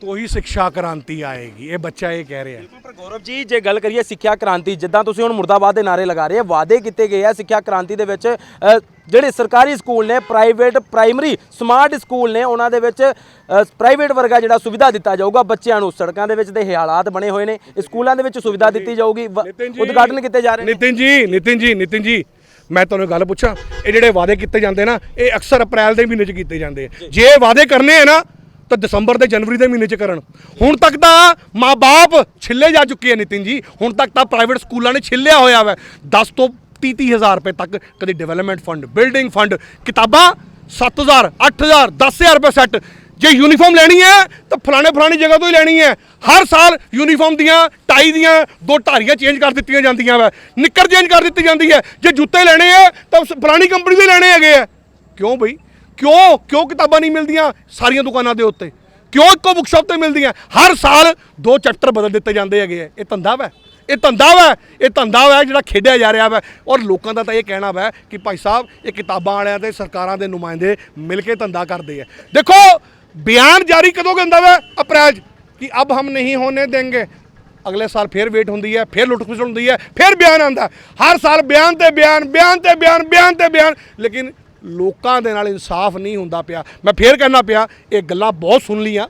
ਤੋਂ ਹੀ ਸਿੱਖਿਆ ਕ੍ਰਾਂਤੀ ਆਏਗੀ। ਇਹ ਬੱਚਾ ਇਹ ਕਹਿ ਰਿਹਾ ਹੈ। ਪਰ ਗੌਰਵ ਜੀ ਜੇ ਗੱਲ ਕਰੀਏ ਸਿੱਖਿਆ ਕ੍ਰਾਂਤੀ ਜਿੱਦਾਂ ਤੁਸੀਂ ਹੁਣ ਮੁਰਦਾਬਾਦ ਦੇ ਨਾਰੇ ਲਗਾ ਰਹੇ ਆ ਵਾਅਦੇ ਕੀਤੇ ਗਏ ਆ ਸਿੱਖਿਆ ਕ੍ਰਾਂਤੀ ਦੇ ਵਿੱਚ ਅ, ਜਿਹੜੇ ਸਰਕਾਰੀ ਸਕੂਲ ਨੇ ਪ੍ਰਾਈਵੇਟ ਪ੍ਰਾਇਮਰੀ ਸਮਾਰਟ ਸਕੂਲ ਨੇ ਉਹਨਾਂ ਦੇ ਵਿੱਚ ਪ੍ਰਾਈਵੇਟ ਵਰਗਾ ਜਿਹੜਾ ਸੁਵਿਧਾ ਦਿੱਤਾ ਜਾਊਗਾ ਬੱਚਿਆਂ ਨੂੰ। ਸੜਕਾਂ ਦੇ ਵਿੱਚ ਦੇ ਹਾਲਾਤ ਬਣੇ ਹੋਏ ਨੇ। ਸਕੂਲਾਂ ਦੇ ਵਿੱਚ ਸੁਵਿਧਾ ਦਿੱਤੀ ਜਾਊਗੀ। ਵ- ਉਦਘਾਟਨ ਕੀਤੇ ਜਾ ਰਹੇ ਨੇ। ਨਿਤਿਨ ਜੀ ਨਿਤਿਨ ਜੀ ਨਿਤਿਨ ਜੀ ਮੈਂ ਤੁਹਾਨੂੰ ਗੱਲ ਪੁੱਛਾਂ। ਇਹ ਜਿਹੜੇ ਵਾਅਦੇ ਕੀਤੇ ਜਾਂਦੇ ਨਾ ਇਹ ਅਕਸਰ ਅਪ੍ਰੈਲ ਦੇ ਮਹੀਨੇ 'ਚ ਕੀਤੇ ਜਾਂਦੇ ਆ। ਜੇ ਇਹ ਵਾਅਦੇ ਕਰਨੇ ਆ ਨਾ ਤਾਂ ਦਸੰਬਰ ਦੇ ਜਨਵਰੀ ਦੇ ਮਹੀਨੇ 'ਚ ਕਰਨ। ਹੁਣ ਤੱਕ ਤਾਂ ਮਾਪੇ ਛਿੱਲੇ ਜਾ ਚੁੱਕੇ ਆ ਨਿਤਿਨ ਜੀ। ਹੁਣ ਤੱਕ ਤਾਂ ਪ੍ਰਾਈਵੇਟ ਸਕੂਲਾਂ ਨੇ ਛਿੱਲਿਆ ਹੋਇਆ ਵਾ। 10 ਤੋਂ 30 ਹਜ਼ਾਰ ਰੁਪਏ ਤੱਕ ਕਦੇ ਡਿਵੈਲਪਮੈਂਟ ਫੰਡ ਬਿਲਡਿੰਗ ਫੰਡ ਕਿਤਾਬਾਂ 7000 8000 10000 ਰੁਪਏ ਸੈੱਟ ਜੇ ਯੂਨੀਫਾਰਮ ਲੈਣੀ ਹੈ, ਤਾਂ ਫਲਾਣੇ ਫਲਾਣੀ ਜਗ੍ਹਾ ਤੋਂ ਹੀ ਲੈਣੀ ਹੈ। ਹਰ ਸਾਲ ਯੂਨੀਫਾਰਮ ਦੀਆਂ ਟਾਈ ਦੀਆਂ ਦੋ ਢਾਰੀਆਂ ਚੇਂਜ ਕਰ ਦਿੱਤੀਆਂ ਜਾਂਦੀਆਂ ਵਾ। ਨਿੱਕਰ ਚੇਂਜ ਕਰ ਦਿੱਤੀ ਜਾਂਦੀ ਹੈ। ਜੇ ਜੁੱਤੇ ਲੈਣੇ ਆ ਤਾਂ ਉਸ ਫਲਾਣੀ ਕੰਪਨੀ ਦੇ ਲੈਣੇ ਹੈਗੇ ਆ। ਕਿਉਂ ਬਈ? ਕਿਉਂ? ਕਿਉਂ ਕਿਤਾਬਾਂ ਨਹੀਂ ਮਿਲਦੀਆਂ ਸਾਰੀਆਂ ਦੁਕਾਨਾਂ ਦੇ ਉੱਤੇ? ਕਿਉਂ ਇੱਕੋ ਬੁੱਕਸ਼ਾਪ ਤੇ ਮਿਲਦੀਆਂ? ਹਰ ਸਾਲ ਦੋ ਚੈਪਟਰ ਬਦਲ ਦਿੱਤੇ ਜਾਂਦੇ ਹੈਗੇ ਆ। ਇਹ ਧੰਦਾ ਵਾ। ਇਹ ਧੰਦਾ ਵਾ। ਇਹ ਧੰਦਾ ਵਾ ਜਿਹੜਾ ਖੇਡਿਆ ਜਾ ਰਿਹਾ ਵਾ। ਔਰ ਲੋਕਾਂ ਦਾ ਤਾਂ ਇਹ ਕਹਿਣਾ ਵਾ ਕਿ ਭਾਈ ਸਾਹਿਬ, ਇਹ ਕਿਤਾਬਾਂ ਵਾਲਿਆਂ ਤੇ ਸਰਕਾਰਾਂ ਦੇ ਨੁਮਾਇੰਦੇ ਮਿਲ ਕੇ ਧੰਦਾ ਕਰਦੇ ਆ। ਦੇਖੋ, ਬਿਆਨ ਜਾਰੀ ਕਦੋਂ ਹੁੰਦਾ ਵਾ? ਅਪ੍ਰੈਲ 'ਚ ਕਿ ਅਬ ਹਮ ਨਹੀਂ ਹੋਣੇ ਦੇਂਗੇ। ਅਗਲੇ ਸਾਲ ਫੇਰ ਵੇਟ ਹੁੰਦੀ ਹੈ, ਫੇਰ ਲੁੱਟ ਖਸੁੱਟ ਹੁੰਦੀ ਹੈ, ਫੇਰ ਬਿਆਨ ਆਂਦਾ ਹਰ ਸਾਲ ਬਿਆਨ ਤੇ ਬਿਆਨ ਬਿਆਨ ਤੇ ਬਿਆਨ ਬਿਆਨ ਤੇ ਬਿਆਨ। ਲੇਕਿਨ ਲੋਕਾਂ ਦੇ ਨਾਲ ਇਨਸਾਫ ਨਹੀਂ ਹੁੰਦਾ ਪਿਆ। ਮੈਂ ਫੇਰ ਕਹਿਣਾ ਪਿਆ, ਇਹ ਗੱਲਾਂ ਬਹੁਤ ਸੁਣ ਲੀਆਂ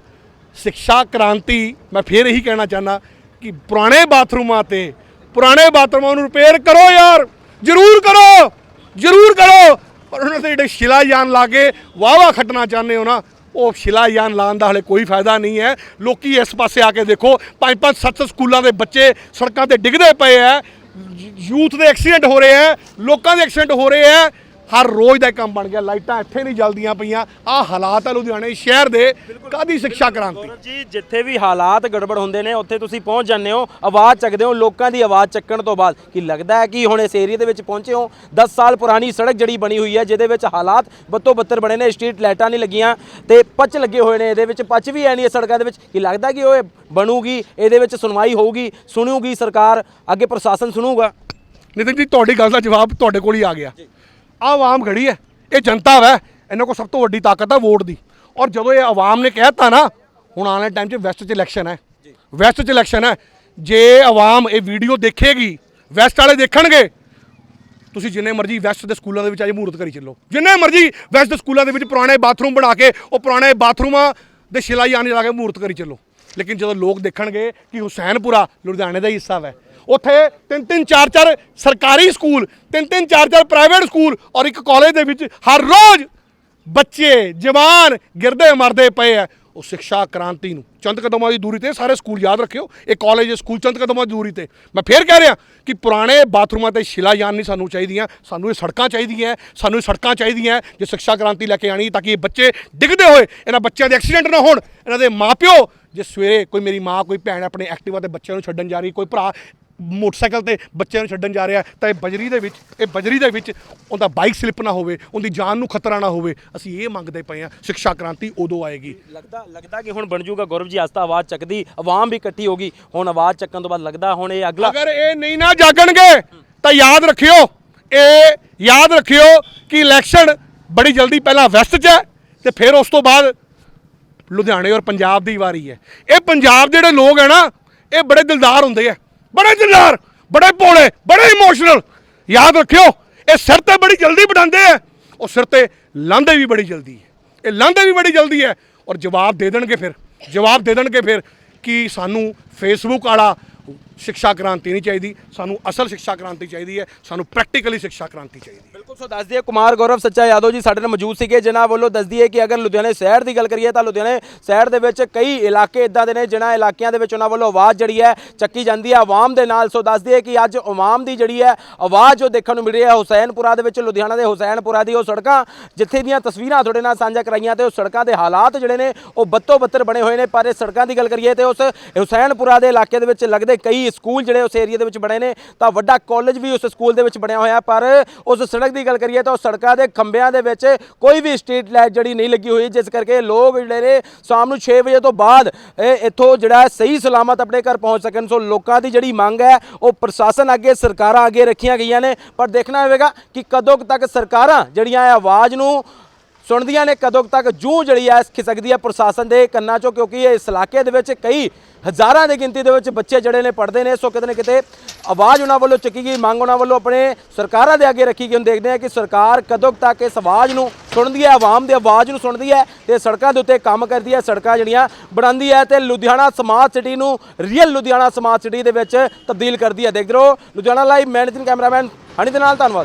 ਸਿੱਖਿਆ ਕ੍ਰਾਂਤੀ, ਮੈਂ ਫੇਰ ਇਹੀ ਕਹਿਣਾ ਚਾਹਨਾ ਕਿ ਪੁਰਾਣੇ ਬਾਥਰੂਮਾਂ ਤੇ, ਪੁਰਾਣੇ ਬਾਥਰੂਮਾਂ ਨੂੰ ਰਿਪੇਅਰ ਕਰੋ ਯਾਰ। ਜ਼ਰੂਰ ਕਰੋ ਜ਼ਰੂਰ ਕਰੋ। ਪਰ ਉਹਨਾਂ ਤੇ ਜਿਹੜੇ ਸ਼ਿਲਾਯਾਨ ਲਾ ਕੇ ਵਾਵਾ ਖੱਟਣਾ ਚਾਹੁੰਦੇ ਹੋ ਨਾ, ਉਹ ਸ਼ਿਲਾਯਾਨ ਲਾਉਣ ਦਾ ਹਲੇ ਕੋਈ ਫਾਇਦਾ ਨਹੀਂ ਹੈ। ਲੋਕੀ ਇਸ ਪਾਸੇ ਆ ਕੇ ਦੇਖੋ, ਪੰਜ ਪੰਜ, ਸੱਤ ਸੱਤ ਸਕੂਲਾਂ ਦੇ ਬੱਚੇ ਸੜਕਾਂ ਤੇ ਡਿੱਗਦੇ ਪਏ ਐ ਯੂਥ ਦੇ ਐਕਸੀਡੈਂਟ ਹੋ ਰਹੇ ਐ ਲੋਕਾਂ ਦੇ ਐਕਸੀਡੈਂਟ ਹੋ ਰਹੇ ਐ ਹਰ ਰੋਜ਼ ਦਾ ਕੰਮ ਬਣ ਗਿਆ ਲਾਈਟਾਂ ਇੱਥੇ ਨਹੀਂ ਜਲਦੀਆਂ ਪਈਆਂ। ਆ ਹਾਲਾਤ ਹੈ ਲੁਧਿਆਣੇ ਸ਼ਹਿਰ ਦੇ ਕਾਦੀ ਸਿੱਖਿਆ ਕ੍ਰਾਂਤੀ ਜੀ ਜਿੱਥੇ ਵੀ ਹਾਲਾਤ ਗੜਬੜ ਹੁੰਦੇ ਨੇ ਉੱਥੇ ਤੁਸੀਂ ਪਹੁੰਚ ਜਾਂਦੇ ਹੋ ਆਵਾਜ਼ ਚੱਕਦੇ ਹੋ ਲੋਕਾਂ ਦੀ ਆਵਾਜ਼ ਚੱਕਣ ਤੋਂ ਬਾਅਦ। ਕੀ ਲੱਗਦਾ ਹੈ ਕਿ ਹੁਣ ਇਸ ਏਰੀਆ ਦੇ ਵਿੱਚ ਪਹੁੰਚੇ ਹੋ? 10 ਸਾਲ ਪੁਰਾਣੀ ਸੜਕ ਜਿਹੜੀ ਬਣੀ ਹੋਈ ਹੈ ਜਿਹਦੇ ਵਿੱਚ ਹਾਲਾਤ ਬੱਤੋ ਬੱਤਰ ਬਣੇ ਨੇ ਸਟਰੀਟ ਲਾਈਟਾਂ ਨਹੀਂ ਲੱਗੀਆਂ ਤੇ ਪੱਚ ਲੱਗੇ ਹੋਏ ਨੇ ਇਹਦੇ ਵਿੱਚ ਪੱਚ ਵੀ ਹੈ ਨਹੀਂ ਸੜਕਾਂ ਦੇ ਵਿੱਚ। ਕੀ ਲੱਗਦਾ ਕਿ ਉਹ ਬਣੂਗੀ ਇਹਦੇ ਵਿੱਚ ਸੁਣਵਾਈ ਹੋਊਗੀ ਸੁਣੂਗੀ ਸਰਕਾਰ ਅੱਗੇ ਪ੍ਰਸ਼ਾਸਨ ਸੁਣੂਗਾ? ਨਿਤਿਨ ਜੀ ਤੁਹਾਡੀ ਗੱਲ ਦਾ ਜਵਾਬ ਤੁਹਾਡੇ ਕੋਲ ਹੀ ਆ ਗਿਆ। ਆ ਆਵਾਮ ਖੜੀ ਹੈ ਇਹ ਜਨਤਾ ਵੈ ਇਹਨਾਂ ਕੋਲ ਸਭ ਤੋਂ ਵੱਡੀ ਤਾਕਤ ਹੈ ਵੋਟ ਦੀ। ਔਰ ਜਦੋਂ ਇਹ ਆਵਾਮ ਨੇ ਕਹਿਤਾ ਨਾ ਹੁਣ ਆਉਣ ਵਾਲੇ ਟਾਈਮ 'ਚ ਵੈਸਟ 'ਚ ਇਲੈਕਸ਼ਨ ਹੈ। ਵੈਸਟ 'ਚ ਇਲੈਕਸ਼ਨ ਹੈ। ਜੇ ਆਵਾਮ ਇਹ ਵੀਡੀਓ ਦੇਖੇਗੀ ਵੈਸਟ ਵਾਲੇ ਦੇਖਣਗੇ ਤੁਸੀਂ ਜਿੰਨੇ ਮਰਜ਼ੀ ਵੈਸਟ ਦੇ ਸਕੂਲਾਂ ਦੇ ਵਿੱਚ ਅੱਜ ਮਹੂਰਤ ਕਰੀ ਚੱਲੋ। ਜਿੰਨੇ ਮਰਜ਼ੀ ਵੈਸਟ ਦੇ ਸਕੂਲਾਂ ਦੇ ਵਿੱਚ ਪੁਰਾਣੇ ਬਾਥਰੂਮ ਬਣਾ ਕੇ ਉਹ ਪੁਰਾਣੇ ਬਾਥਰੂਮਾਂ ਦੇ ਸ਼ਿਲਾਯਾਨ ਲਾ ਕੇ ਮਹੂਰਤ ਕਰੀ ਚੱਲੋ। ਲੇਕਿਨ ਜਦੋਂ ਲੋਕ ਦੇਖਣਗੇ ਕਿ ਹੁਸੈਨਪੁਰਾ ਲੁਧਿਆਣੇ ਦਾ ਹਿੱਸਾ ਹੈ ਉੱਥੇ ਤਿੰਨ ਤਿੰਨ ਚਾਰ ਚਾਰ ਸਰਕਾਰੀ ਸਕੂਲ, ਤਿੰਨ ਤਿੰਨ ਚਾਰ ਚਾਰ ਪ੍ਰਾਈਵੇਟ ਸਕੂਲ ਔਰ ਇੱਕ ਕਾਲਜ ਦੇ ਵਿੱਚ ਹਰ ਰੋਜ਼ ਬੱਚੇ ਜਵਾਨ ਗਿਰਦੇ ਮਰਦੇ ਪਏ ਆ। ਉਹ ਸਿੱਖਿਆ ਕ੍ਰਾਂਤੀ ਨੂੰ, ਚੰਦ ਕਦਮਾਂ ਦੀ ਦੂਰੀ ਤੇ ਸਾਰੇ ਸਕੂਲ ਯਾਦ ਰੱਖਿਓ, ਇਹ ਕਾਲਜ ਸਕੂਲ ਚੰਦ ਕਦਮਾਂ ਦੀ ਦੂਰੀ ਤੇ। ਮੈਂ ਫੇਰ ਕਹਿ ਰਿਹਾ ਕਿ ਪੁਰਾਣੇ ਬਾਥਰੂਮਾਂ ਤੇ ਸ਼ਿਲਾਯਾਨ ਨਹੀਂ ਸਾਨੂੰ ਚਾਹੀਦੀਆਂ, ਸਾਨੂੰ ਇਹ ਸੜਕਾਂ ਚਾਹੀਦੀਆਂ, ਸਾਨੂੰ ਇਹ ਸੜਕਾਂ ਚਾਹੀਦੀਆਂ ਜੇ ਸਿੱਖਿਆ ਕ੍ਰਾਂਤੀ ਲੈ ਕੇ ਆਣੀ ਤਾਂ ਕਿ ਇਹ ਬੱਚੇ ਡਿੱਗਦੇ ਹੋਏ, ਇਹਨਾਂ ਬੱਚਿਆਂ ਦੇ ਐਕਸੀਡੈਂਟ ਨਾ ਹੋਣ, ਇਹਨਾਂ ਦੇ ਮਾਪਿਓ, ਜੇ ਸਵੇਰੇ ਕੋਈ ਮੇਰੀ ਮਾਂ, ਕੋਈ ਭੈਣ ਆਪਣੇ ਐਕਟਿਵਾ ਤੇ ਬੱਚਿਆਂ ਨੂੰ ਛੱਡਣ ਜਾ ਰਹੀ, ਕੋਈ ਭਰਾ ਮੋਟਰਸਾਈਕਲ ਤੇ ਬੱਚਿਆਂ ਨੂੰ ਛੱਡਣ ਜਾ ਰਿਹਾ ਤਾਂ ਇਹ ਬਜਰੀ ਦੇ ਵਿੱਚ ਇਹ ਬਜਰੀ ਦੇ ਵਿੱਚ ਉਹਦਾ ਬਾਈਕ ਸਲਿੱਪ ਨਾ ਹੋਵੇ ਉਹਦੀ ਜਾਨ ਨੂੰ ਖਤਰਾ ਨਾ ਹੋਵੇ ਅਸੀਂ ਇਹ ਮੰਗਦੇ ਪਏ ਹਾਂ ਸਿੱਖਿਆ ਕ੍ਰਾਂਤੀ ਉਦੋਂ ਆਏਗੀ। ਲੱਗਦਾ ਲੱਗਦਾ ਕਿ ਹੁਣ ਬਣ ਜੂਗਾ ਗੌਰਵ ਜੀ ਆਸਤਾ ਆਵਾਜ਼ ਚੱਕਦੀ ਆਵਾਮ ਵੀ ਇਕੱਠੀ ਹੋਗੀ ਹੁਣ ਆਵਾਜ਼ ਚੱਕਣ ਤੋਂ ਬਾਅਦ ਲੱਗਦਾ ਹੁਣ ਇਹ ਅਗਲਾ ਅਗਰ ਇਹ ਨਹੀਂ ਨਾ ਜਾਗਣਗੇ ਤਾਂ ਯਾਦ ਰੱਖਿਓ ਇਹ ਯਾਦ ਰੱਖਿਓ ਕਿ ਇਲੈਕਸ਼ਨ ਬੜੀ ਜਲਦੀ ਪਹਿਲਾਂ ਵੈਸਟ 'ਚ ਹੈ ਤੇ ਫਿਰ ਉਸ ਤੋਂ ਬਾਅਦ ਲੁਧਿਆਣੇ ਔਰ ਪੰਜਾਬ ਦੀ ਵਾਰੀ ਹੈ। ਇਹ ਪੰਜਾਬ ਦੇ ਜਿਹੜੇ ਲੋਕ ਹੈ ਨਾ ਇਹ ਬੜੇ ਦਿਲਦਾਰ ਹੁੰਦੇ ਆ। ਬੜੇ ਦਿਲਦਾਰ ਬੜੇ ਭੋਲੇ, ਬੜੇ ਇਮੋਸ਼ਨਲ ਯਾਦ ਰੱਖਿਓ, ਇਹ ਸਿਰ ਤੇ ਬੜੀ ਜਲਦੀ ਬਣਾਉਂਦੇ ਆ, ਉਹ ਸਿਰ ਤੇ ਲਾਂਦੇ ਵੀ ਬੜੀ ਜਲਦੀ ਹੈ। ਇਹ ਲਾਂਦੇ ਵੀ ਬੜੀ ਜਲਦੀ ਹੈ ਔਰ ਜਵਾਬ ਦੇ ਦੇਣਗੇ ਫਿਰ। ਜਵਾਬ ਦੇ ਦੇਣਗੇ ਫਿਰ ਕਿ ਸਾਨੂੰ ਫੇਸਬੁੱਕ ਵਾਲਾ ਸਿੱਖਿਆ ਕ੍ਰਾਂਤੀ ਨਹੀਂ ਚਾਹੀਦੀ, ਸਾਨੂੰ ਅਸਲ ਸਿੱਖਿਆ ਕ੍ਰਾਂਤੀ ਚਾਹੀਦੀ ਹੈ, ਸਾਨੂੰ ਪ੍ਰੈਕਟੀਕਲੀ ਸਿੱਖਿਆ ਕ੍ਰਾਂਤੀ ਚਾਹੀਦੀ ਹੈ। ਬਿਲਕੁਲ ਸੋ ਦੱਸ ਦਈਏ ਕੁਮਾਰ ਗੌਰਵ ਸੱਚਾ ਯਾਦਵ ਜੀ ਸਾਡੇ ਨਾਲ ਮੌਜੂਦ ਸੀਗੇ, ਜਿਨ੍ਹਾਂ ਵੱਲੋਂ ਦੱਸ ਦਈਏ ਕਿ ਅਗਰ ਲੁਧਿਆਣੇ ਸ਼ਹਿਰ ਦੀ ਗੱਲ ਕਰੀਏ ਤਾਂ ਲੁਧਿਆਣੇ ਸ਼ਹਿਰ ਦੇ ਵਿੱਚ ਕਈ ਇਲਾਕੇ ਇਦਾਂ ਦੇ ਨੇ, ਜਿਨ੍ਹਾਂ ਇਲਾਕਿਆਂ ਦੇ ਵਿੱਚ ਉਹਨਾਂ ਵੱਲੋਂ ਆਵਾਜ਼ ਜਿਹੜੀ ਹੈ ਚੱਕੀ ਜਾਂਦੀ ਹੈ ਆਵਾਮ ਦੇ ਨਾਲ। ਸੋ ਦੱਸ ਦਈਏ ਕਿ ਅੱਜ ਆਵਾਮ ਦੀ ਜਿਹੜੀ ਹੈ ਆਵਾਜ਼ ਜੋ ਦੇਖਣ ਨੂੰ ਮਿਲ ਰਹੀ ਹੈ ਹੁਸੈਨਪੁਰਾ ਦੇ ਵਿੱਚ, ਲੁਧਿਆਣਾ ਦੇ ਹੁਸੈਨਪੁਰਾ ਦੀ ਉਹ ਸੜਕਾਂ, ਜਿੱਥੇ ਦੀਆਂ ਤਸਵੀਰਾਂ ਤੁਹਾਡੇ ਨਾਲ ਸਾਂਝਾ ਕਰਾਈਆਂ ਤੇ ਉਹ ਸੜਕਾਂ ਦੇ ਹਾਲਾਤ ਜਿਹੜੇ ਨੇ ਉਹ ਬੱਤੋ ਬੱਤਰ ਬਣੇ ਹੋਏ ਨੇ। ਪਰ ਇਹ ਸੜਕਾਂ ਦੀ ਗੱਲ ਕਰੀਏ ਤੇ ਉਸ ਹੁਸੈਨਪੁਰਾ ਦੇ ਇਲਾਕੇ ਦੇ ਵਿੱਚ ਲੱਗਦੇ ਕਈ ਸਕੂਲ ਜਿਹੜੇ ਉਸ ਏਰੀਆ ਦੇ ਵਿੱਚ ਬਣੇ ਨੇ, ਤਾਂ ਵੱਡਾ ਕਾਲਜ ਵੀ ਉਸ ਸਕੂਲ ਦੇ ਵਿੱਚ ਬਣਿਆ ਹੋਇਆ, ਪਰ ਉਸ ਸੜਕ ਦੀ ਗੱਲ ਕਰੀਏ ਤਾਂ ਉਹ ਸੜਕਾਂ ਦੇ ਖੰਭਿਆਂ ਦੇ ਵਿੱਚ ਕੋਈ ਵੀ ਸਟਰੀਟ ਲਾਈਟ ਜਿਹੜੀ ਨਹੀਂ ਲੱਗੀ ਹੋਈ, ਜਿਸ ਕਰਕੇ ਲੋਕ ਜਿਹੜੇ ਨੇ ਸ਼ਾਮ ਨੂੰ 6 ਵਜੇ ਤੋਂ ਬਾਅਦ ਇੱਥੋਂ ਜਿਹੜਾ ਸਹੀ ਸਲਾਮਤ ਆਪਣੇ ਘਰ ਪਹੁੰਚ ਸਕਣ। ਸੋ ਲੋਕਾਂ ਦੀ ਜਿਹੜੀ ਮੰਗ ਹੈ, ਉਹ ਪ੍ਰਸ਼ਾਸਨ ਅੱਗੇ, ਸਰਕਾਰਾਂ ਅੱਗੇ ਰੱਖੀਆਂ ਗਈਆਂ ਨੇ। ਪਰ ਦੇਖਣਾ ਹੋਵੇਗਾ ਕਿ ਕਦੋਂ ਤੱਕ ਸਰਕਾਰਾਂ ਜਿਹੜੀਆਂ ਆਵਾਜ਼ ਨੂੰ ਸੁਣਦੀਆਂ ਨੇ ਕਦੋਂ ਤੱਕ ਜੂੰ ਜਿਹੜੀ ਹੈ ਖਿਸਕਦੀ ਹੈ ਪ੍ਰਸ਼ਾਸਨ ਦੇ ਕੰਨਾਂ ਚੋਂ, ਕਿਉਂਕਿ ਇਸ ਇਲਾਕੇ ਦੇ ਵਿੱਚ ਕਈ ਹਜ਼ਾਰਾਂ ਦੀ ਗਿਣਤੀ ਦੇ ਵਿੱਚ ਬੱਚੇ ਜਿਹੜੇ ਨੇ ਪੜ੍ਹਦੇ ਨੇ, ਸੋ ਕਿਤੇ ਨਾ ਕਿਤੇ ਆਵਾਜ਼ ਉਹਨਾਂ ਵੱਲੋਂ ਚੱਕੀ ਗਈ, ਮੰਗ ਉਹਨਾਂ ਵੱਲੋਂ ਆਪਣੇ ਸਰਕਾਰਾਂ ਦੇ ਅੱਗੇ ਰੱਖੀ ਗਈ। ਹੁਣ ਦੇਖਦੇ ਹਾਂ ਕਿ ਸਰਕਾਰ ਕਦੋਂ ਤੱਕ ਇਸ ਆਵਾਜ਼ ਨੂੰ ਸੁਣਦੀ ਹੈ ਆਵਾਮ ਦੀ ਆਵਾਜ਼ ਨੂੰ ਸੁਣਦੀ ਹੈ ਤੇ ਸੜਕਾਂ ਦੇ ਉੱਤੇ ਕੰਮ ਕਰਦੀ ਹੈ ਸੜਕਾਂ ਜਿਹੜੀਆਂ ਬਣਾਉਂਦੀ ਹੈ ਤੇ ਲੁਧਿਆਣਾ ਸਮਾਰਟ ਸਿਟੀ ਨੂੰ ਰੀਅਲ ਲੁਧਿਆਣਾ ਸਮਾਰਟ ਸਿਟੀ ਦੇ ਵਿੱਚ ਤਬਦੀਲ ਕਰਦੀ ਹੈ ਦੇਖਦੇ ਰਹੋ, Ludhiana live managing cameraman, Honey ਦੇ ਨਾਲ, ਧੰਨਵਾਦ।